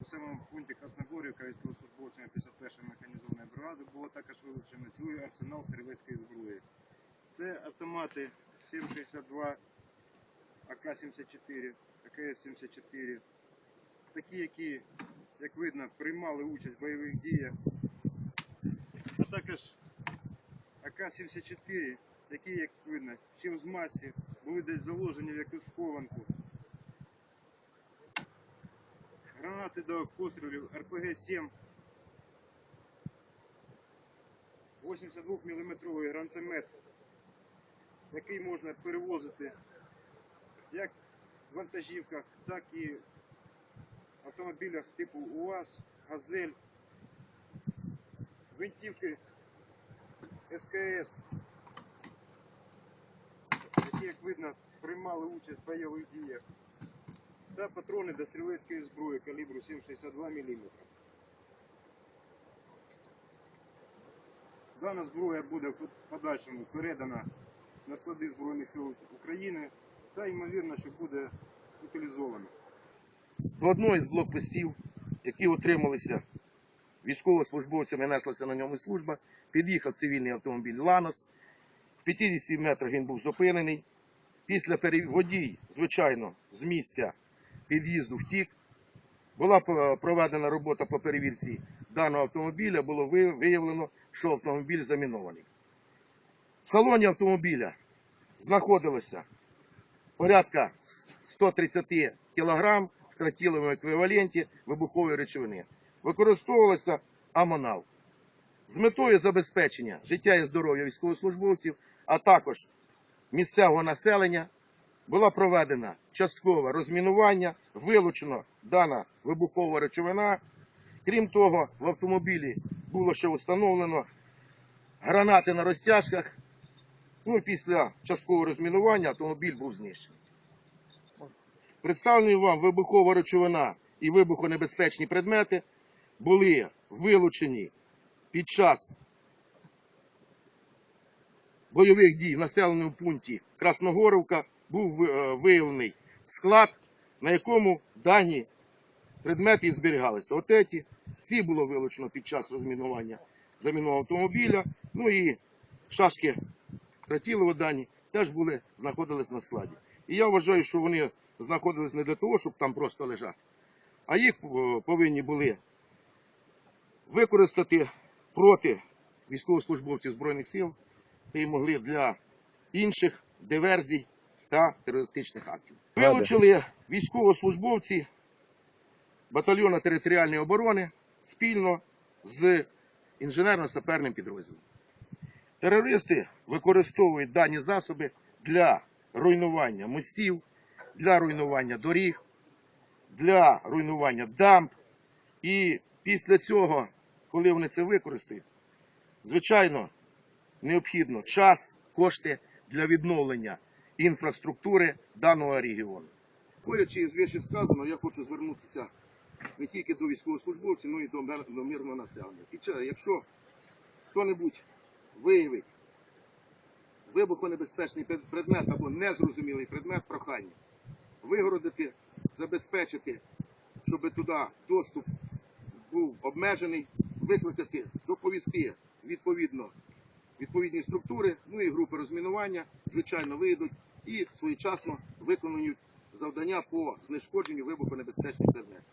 населеному пункті Красногорівка військовослужбовцями 51-ї механізованої бригади було також вилучено цілий арсенал стрілецької зброї. Це автомати 7,62, АК-74, АКС-74, такі, які, як видно, приймали участь в бойових діях, а також АК-74, які, як видно, ще в змасі були десь заложені в якусь схованку. Гранати до пострілів. РПГ-7, 82 мм гранатомет, який можна перевозити як в вантажівках, так і автомобілях типу УАЗ, Газель, гвинтівки СКС, які, як видно, приймали участь в бойових діях та патрони до стрілецької зброї калібру 7,62 мм. Дана зброя буде в подальшому передана на склади Збройних сил України та ймовірно, що буде утилізована. до одного з блокпостів, які отрималися військовослужбовцями, неслася на ньому служба, під'їхав цивільний автомобіль Ланос. В 50 метрах він був зупинений. Після пере- водій, звичайно, з місця під'їзду втік. Була е, проведена робота по перевірці даного автомобіля, було виявлено, що автомобіль замінований. В салоні автомобіля знаходилося порядка 130 кг в тротиловому еквіваленті вибухової речовини. Використовувався амонал з метою забезпечення життя і здоров'я військовослужбовців, а також місцевого населення була проведена часткове розмінування, вилучено дана вибухова речовина. Крім того, в автомобілі було ще встановлено гранати на розтяжках. Ну після часткового розмінування автомобіль був знищений. Представлені вам вибухова речовина і вибухонебезпечні предмети були вилучені під час бойових дій в населеному пункті Красногоровка. Був е, виявлений склад, на якому дані предмети і зберігалися. От ці, ці було вилучено під час розмінування замінованого автомобіля. Ну і шашки тротілові дані теж були, знаходились на складі. І я вважаю, що вони знаходились не для того, щоб там просто лежати, а їх е, повинні були використати проти військовослужбовців Збройних сил та могли для інших диверсій та терористичних актів. Вилучили військовослужбовці батальйону територіальної оборони спільно з інженерно-саперним підрозділом. Терористи використовують дані засоби для руйнування мостів, для руйнування доріг, для руйнування дамб. І після цього, коли вони це використають, звичайно, необхідно час, кошти для відновлення інфраструктури даного регіону. Ходячи із вище сказано, я хочу звернутися не тільки до військовослужбовців, але й до до мирного населення. І якщо хто-небудь виявить вибухонебезпечний предмет або незрозумілий предмет прохання, вигородити, забезпечити, щоб туди доступ був обмежений, викликати, доповісти відповідно відповідні структури, ну і групи розмінування, звичайно, вийдуть і своєчасно виконують завдання по знешкодженню вибухонебезпечних предметів.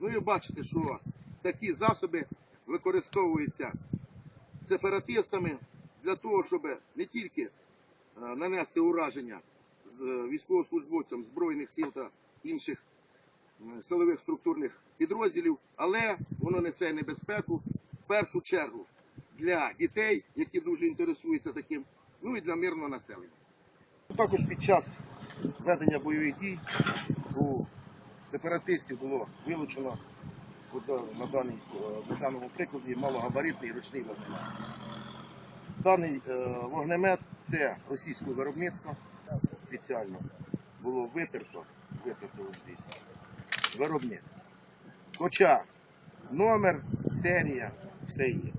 Ну і бачите, що такі засоби використовуються сепаратистами для того, щоб не тільки е, нанести ураження з е, військовослужбовцям Збройних сил та інших силових структурних підрозділів, але воно несе небезпеку в першу чергу для дітей, які дуже інтересуються таким, ну і для мирного населення. Також під час ведення бойових дій у сепаратистів було вилучено на, даний, е, на даному прикладі малогабаритний ручний вогнемет. Даний е, вогнемет це російського виробництва спеціально було витерто, витерто ось здесь, виробник. Хоча номер, серія, все є.